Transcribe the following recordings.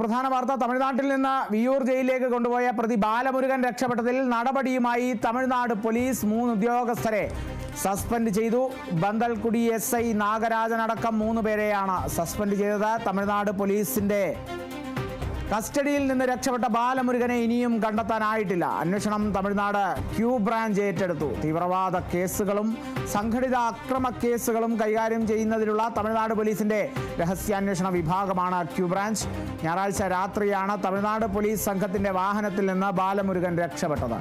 പ്രധാന വാർത്ത. തമിഴ്നാട്ടിൽ നിന്ന് വിയൂർ ജയിലിലേക്ക് കൊണ്ടുപോയ പ്രതി ബാലമുരുകൻ രക്ഷപ്പെട്ടതിൽ നടപടിയുമായി തമിഴ്നാട് പോലീസ് മൂന്ന് ഉദ്യോഗസ്ഥരെ സസ്പെൻഡ് ചെയ്തു. ബന്തൽക്കുടി എസ് ഐ നാഗരാജനടക്കം മൂന്ന് പേരെയാണ് സസ്പെൻഡ് ചെയ്തത്. തമിഴ്നാട് പോലീസിന്റെ കസ്റ്റഡിയിൽ നിന്ന് രക്ഷപ്പെട്ട ബാലമുരുകനെ ഇനിയും കണ്ടെത്താനായിട്ടില്ല. അന്വേഷണം തമിഴ്നാട് ക്യൂ ബ്രാഞ്ച് ഏറ്റെടുത്തു. തീവ്രവാദ കേസുകളും സംഘടിത അക്രമ കേസുകളും കൈകാര്യം ചെയ്യുന്നതിനുള്ള തമിഴ്നാട് പോലീസിന്റെ രഹസ്യാന്വേഷണ വിഭാഗമാണ് ക്യൂ ബ്രാഞ്ച്. ഞായറാഴ്ച രാത്രിയാണ് തമിഴ്നാട് പോലീസ് സംഘത്തിന്റെ വാഹനത്തിൽ നിന്ന് ബാലമുരുകൻ രക്ഷപ്പെട്ടത്.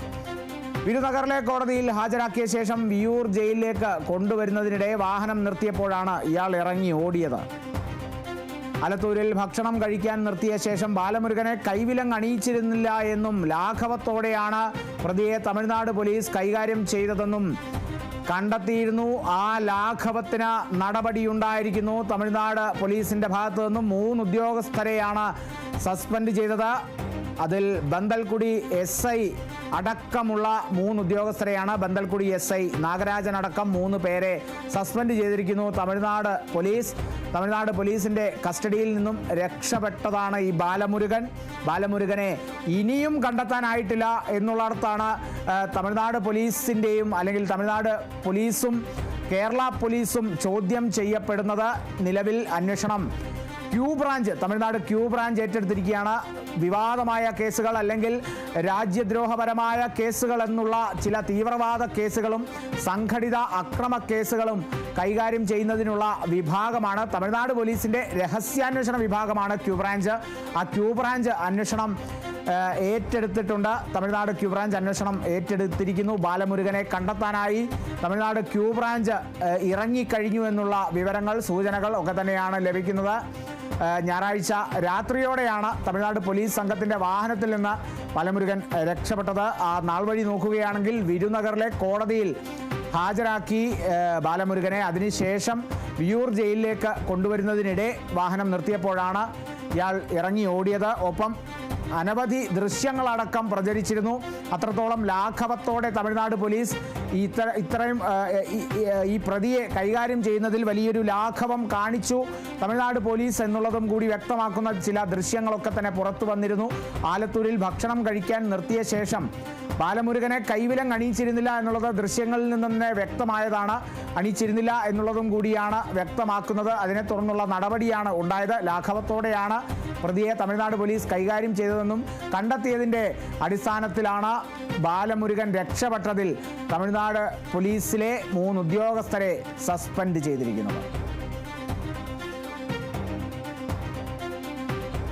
വിരുനഗറിലെ കോടതിയിൽ ഹാജരാക്കിയ ശേഷം വിയൂർ ജയിലിലേക്ക് കൊണ്ടുവരുന്നതിനിടെ വാഹനം നിർത്തിയപ്പോഴാണ് ഇയാൾ ഇറങ്ങി ഓടിയത്. അലത്തൂരിൽ ഭക്ഷണം കഴിക്കാൻ നിർത്തിയ ശേഷം ബാലമുരുകനെ കൈവിലങ് അണിയിച്ചിരുന്നില്ല എന്നും ലാഘവത്തോടെയാണ് പ്രതിയെ തമിഴ്നാട് പോലീസ് കൈകാര്യം ചെയ്തതെന്നും കണ്ടെത്തിയിരുന്നു. ആ ലാഘവത്തിന് നടപടിയുണ്ടായിരിക്കുന്നു. തമിഴ്നാട് പോലീസിന്റെ ഭാഗത്തു നിന്നും മൂന്ന് ഉദ്യോഗസ്ഥരെയാണ് സസ്പെൻഡ് ചെയ്തത്. അതിൽ ബന്തൽക്കുടി എസ് ഐ അടക്കമുള്ള മൂന്ന് ഉദ്യോഗസ്ഥരെയാണ് ബന്തൽക്കുടി എസ് ഐ നാഗരാജൻ അടക്കം മൂന്ന് പേരെ സസ്പെൻഡ് ചെയ്തിരിക്കുന്നു. തമിഴ്നാട് പോലീസ് തമിഴ്നാട് പോലീസിന്റെ കസ്റ്റഡിയിൽ നിന്നും രക്ഷപ്പെട്ടതാണ് ഈ ബാലമുരുകൻ. ബാലമുരുകനെ ഇനിയും കണ്ടെത്താനായിട്ടില്ല എന്നുള്ളിടത്താണ് തമിഴ്നാട് പോലീസിന്റെയും അല്ലെങ്കിൽ തമിഴ്നാട് പോലീസും കേരള പോലീസും ചോദ്യം ചെയ്യപ്പെടുന്നത്. നിലവിൽ അന്വേഷണം Q branch Tamil Nadu Q branch ഏറ്റെടുത്തിരിക്കുകയാണ്. വിവാദമായ കേസുകൾ അല്ലെങ്കിൽ രാജ്യദ്രോഹപരമായ കേസുകൾ എന്നുള്ള ചില തീവ്രവാദ കേസുകളും സംഘടിത അക്രമ കേസുകളും കൈകാര്യം ചെയ്യുന്നതിനുള്ള വിഭാഗമാണ് തമിഴ്നാട് പോലീസിന്റെ രഹസ്യാന്വേഷണ വിഭാഗമാണ് ക്യൂ ബ്രാഞ്ച്. ആ ക്യൂ ബ്രാഞ്ച് അന്വേഷണം ഏറ്റെടുത്തിട്ടുണ്ട്. തമിഴ്നാട് ക്യൂ ബ്രാഞ്ച് അന്വേഷണം ഏറ്റെടുത്തിരിക്കുന്നു. ബാലമുരുകനെ കണ്ടെത്താനായി തമിഴ്നാട് ക്യൂ ബ്രാഞ്ച് ഇറങ്ങിക്കഴിഞ്ഞു എന്നുള്ള വിവരങ്ങൾ സൂചനകൾ ഒക്കെ തന്നെയാണ് ലഭിക്കുന്നത്. ഞായറാഴ്ച രാത്രിയോടെയാണ് തമിഴ്നാട് പോലീസ് സംഘത്തിന്റെ വാഹനത്തിൽ നിന്ന് ബാലമുരുകൻ രക്ഷപ്പെട്ടത്. ആ നാൾ വഴി നോക്കുകയാണെങ്കിൽ വിരുനഗറിലെ കോടതിയിൽ ഹാജരാക്കി ബാലമുരുകനെ. അതിനുശേഷം വിയൂർ ജയിലിലേക്ക് കൊണ്ടുവരുന്നതിനിടെ വാഹനം നിർത്തിയപ്പോഴാണ് ഇയാൾ ഇറങ്ങി ഓടിയത്. ഒപ്പം അനവധി ദൃശ്യങ്ങളടക്കം പ്രചരിച്ചിരുന്നു. അത്രത്തോളം ലാഘവത്തോടെ തമിഴ്നാട് പോലീസ് ഇത്ര ഇത്രയും ഈ- പ്രതിയെ കൈകാര്യം ചെയ്യുന്നതിൽ വലിയൊരു ലാഘവം കാണിച്ചു. തമിഴ്നാട് പോലീസ് എന്നുള്ളതും കൂടി വ്യക്തമാക്കുന്ന ചില ദൃശ്യങ്ങളൊക്കെ തന്നെ പുറത്തു വന്നിരുന്നു. ആലത്തൂരിൽ ഭക്ഷണം കഴിക്കാൻ നിർത്തിയ ശേഷം ബാലമുരുകനെ കൈവിലം അണിയിച്ചിരുന്നില്ല എന്നുള്ളത് ദൃശ്യങ്ങളിൽ നിന്ന് തന്നെ വ്യക്തമായതാണ്. അണിയിച്ചിരുന്നില്ല എന്നുള്ളതും കൂടിയാണ് വ്യക്തമാക്കുന്നത്. അതിനെ തുടർന്നുള്ള നടപടിയാണ് ഉണ്ടായത്. ലാഘവത്തോടെയാണ് പ്രതിയെ തമിഴ്നാട് പോലീസ് കൈകാര്യം ചെയ്തതെന്നും കണ്ടെത്തിയതിന്റെ അടിസ്ഥാനത്തിലാണ് ബാലമുരുകൻ രക്ഷപ്പെട്ടതിൽ തമിഴ്നാട് പോലീസിലെ മൂന്ന് ഉദ്യോഗസ്ഥരെ സസ്പെൻഡ് ചെയ്തിരിക്കുന്നത്.